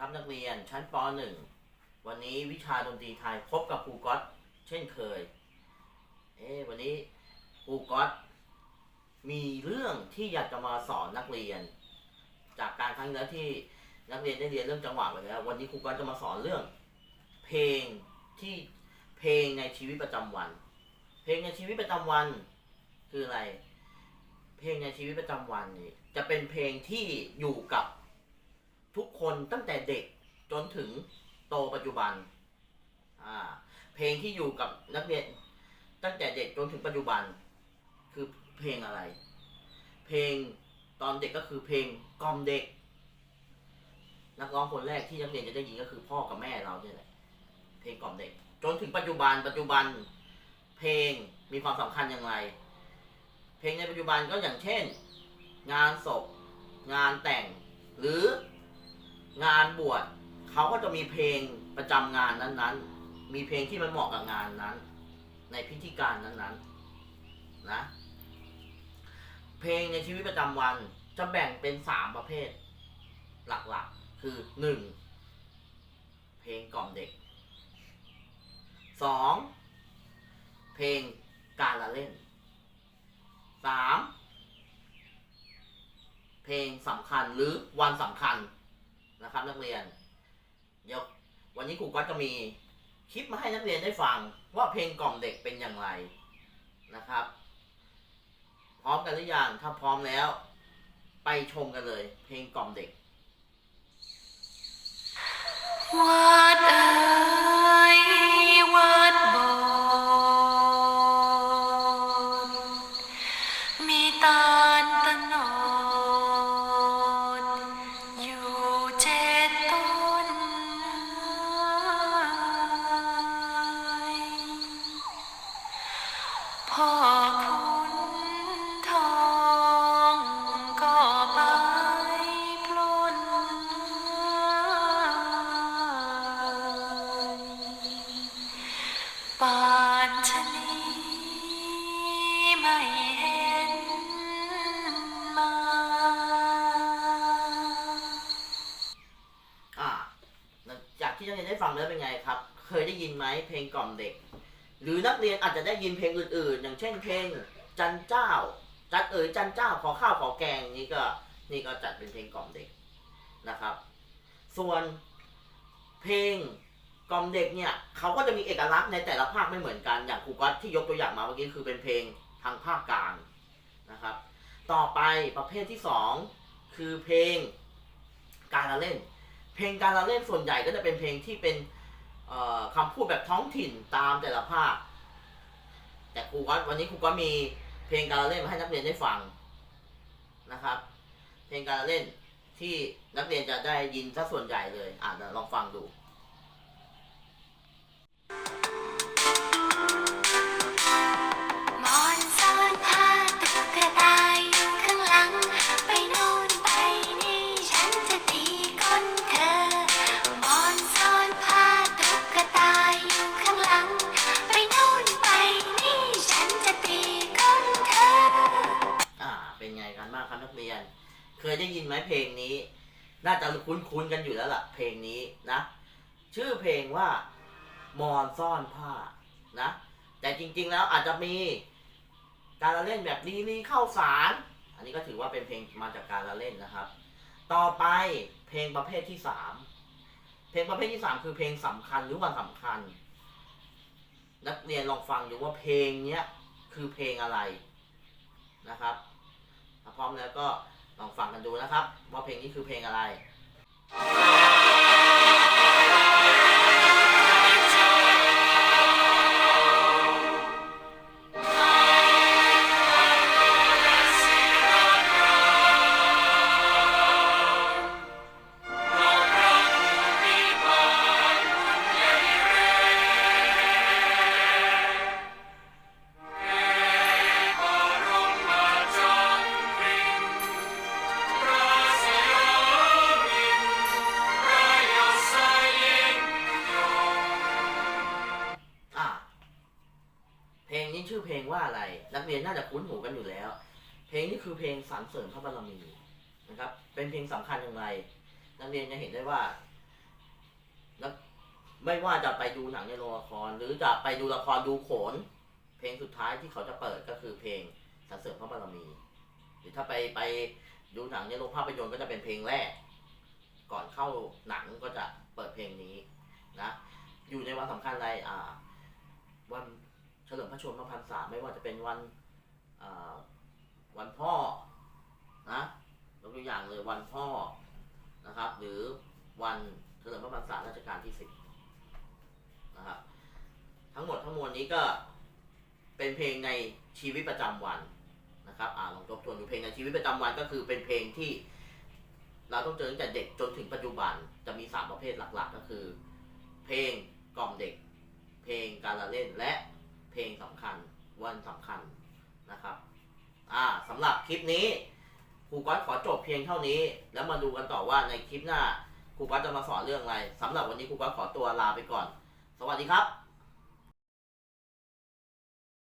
ครับนักเรียนชั้นป .1 วันนี้วิชาดนตรีไทยพบกับครูก๊อตเช่นเคย เอ๊วันนี้ครูก๊อตมีเรื่องที่อยากจะมาสอนนักเรียน จากการครั้งแล้วที่นักเรียนได้เรียนเรื่องจังหวะไปแล้ววันนี้ครูก๊อตจะมาสอนเรื่อง เพลงที่เพลงในชีวิตประจำวัน เพลงในชีวิตประจำวันคืออะไร เพลงในชีวิตประจำวันนี่จะเป็นเพลงที่อยู่กับ ทุกคนตั้งแต่เด็กจนถึงโตปัจจุบัน อ่า เพลงที่อยู่กับนักเรียนตั้งแต่เด็กจนถึงปัจจุบัน คือเพลงอะไร เพลงตอนเด็กก็คือเพลงกล่อมเด็ก นักร้องคนแรกที่นักเรียนจะได้ยินก็คือพ่อกับแม่เราเนี่ยแหละ เพลงกล่อมเด็ก จนถึงปัจจุบัน ปัจจุบัน เพลงมีความสำคัญอย่างไร เพลงในปัจจุบันก็อย่างเช่น งานศพ งานแต่ง หรือ งานบวชเขาก็จะมีเพลงประจำงานนั้นๆ มีเพลงที่มันเหมาะกับงานนั้น ในพิธีการนั้นๆ นะ เพลงในชีวิตประจำวันจะแบ่งเป็นสามประเภท หลักๆ คือหนึ่งเพลงกล่อมเด็กสองเพลงการละเล่นสามเพลงสำคัญหรือวันสำคัญ นะครับ นักเรียน เดี๋ยววันนี้ครูก็จะมีคลิปมาให้นักเรียนได้ฟัง ว่าเพลงกล่อมเด็กเป็นอย่างไรนะครับ พร้อมกันหรือยังถ้าพร้อมแล้ว ไปชมกันเลย เพลงกล่อมเด็กวัดเอ่ยวัดโบสถ์มีตา พ่อคุณทองก็ไปปล้นปานชนีไม่เห็นมา อ่าจากที่นักเรียนได้ฟังแล้วเป็นไงครับ เคยได้ยินไหมเพลงกล่อมเด็ก หรือนักเรียนอาจจะได้ยินเพลงอื่นๆ อย่างเช่นเพลงจันเจ้า จัดเอ๋ยจันเจ้าขอข้าวขอแกงนี่ก็นี่ก็จัดเป็นเพลงกล่อมเด็กนะครับ ส่วนเพลงกล่อมเด็กเนี่ยเขาก็จะมีเอกลักษณ์ในแต่ละภาคไม่เหมือนกันอย่างครูก๊อตที่ยกตัวอย่างมาเมื่อกี้คือเป็นเพลงทางภาคกลางนะครับ ต่อไปประเภทที่สองคือเพลงการละเล่น เพลงการละเล่นส่วนใหญ่ก็จะเป็นเพลงที่เป็น คำพูดแบบท้องถิ่นตามแต่ละภาค แต่ครูก็วันนี้ครูก็มีเพลงการเล่นมาให้นักเรียนได้ฟังนะครับ เพลงการเล่นที่นักเรียนจะได้ยินซะส่วนใหญ่เลยอะเดี๋ยวลองฟังดูหม เคยได้ยินไหมเพลงนี้ น่าจะคุ้นๆกันอยู่แล้วล่ะ เพลงนี้นะ ชื่อเพลงว่ามอนซ่อนผ้านะ แต่จริงๆแล้วอาจจะมีการละเล่นแบบลีลีเข้าสาร อันนี้ก็ถือว่าเป็นเพลงมาจากการละเล่นนะครับ ต่อไปเพลงประเภทที่สามเพลงประเภทที่สามคือเพลงสำคัญหรือวันสำคัญ นักเรียนลองฟังดูว่าเพลงเนี้ยคือเพลงอะไรนะครับพร้อมแล้วก็ ลองฟังกันดูนะครับ ว่าเพลงนี้คือเพลงอะไร ชื่อเพลงว่าอะไร นักเรียนน่าจะคุ้นหูกันอยู่แล้ว เพลงนี้คือเพลงสรรเสริญพระบารมีนะครับ เป็นเพลงสำคัญอย่างไร นักเรียนจะเห็นได้ว่าไม่ว่าจะไปดูหนังในโรงละคร หรือจะไปดูละครดูโขน เพลงสุดท้ายที่เขาจะเปิดก็คือเพลงสรรเสริญพระบารมี หรือถ้าไปไปดูหนังในโรงภาพยนตร์ก็จะเป็นเพลงแรก ก่อนเข้าหนังก็จะเปิดเพลงนี้นะ อยู่ในวันสำคัญอะไรอ่าวัน เฉลิมพระชนมพรรษาไม่ว่าจะเป็นวันวันพ่อนะยกตัวอย่างเลยวันพ่อนะครับ หรือวันเฉลิมพระพรรษารัชกาลที่สิบนะครับทั้งหมดทั้งมวลนี้ก็เป็นเพลงในชีวิตประจำวันนะครับอ่าลองทบทวนดูเพลงในชีวิตประจำวันก็คือเป็นเพลงที่ เราต้องเจอตั้งแต่เด็กจนถึงปัจจุบันจะมีสามประเภทหลักๆ ก็คือ เพลงกล่อมเด็ก เพลงการละเล่นและ ลงสำคัญวันสำคัญนะครับอ่าสำหรับคลิปนี้ครูก๊อตขอจบเพียงเท่านี้ แล้วมาดูกันต่อว่าในคลิปหน้าครูก๊อตจะมาสอนเรื่องอะไรสำหรับวันนี้ครูก๊อตขอตัวลาไปก่อน สวัสดีครับ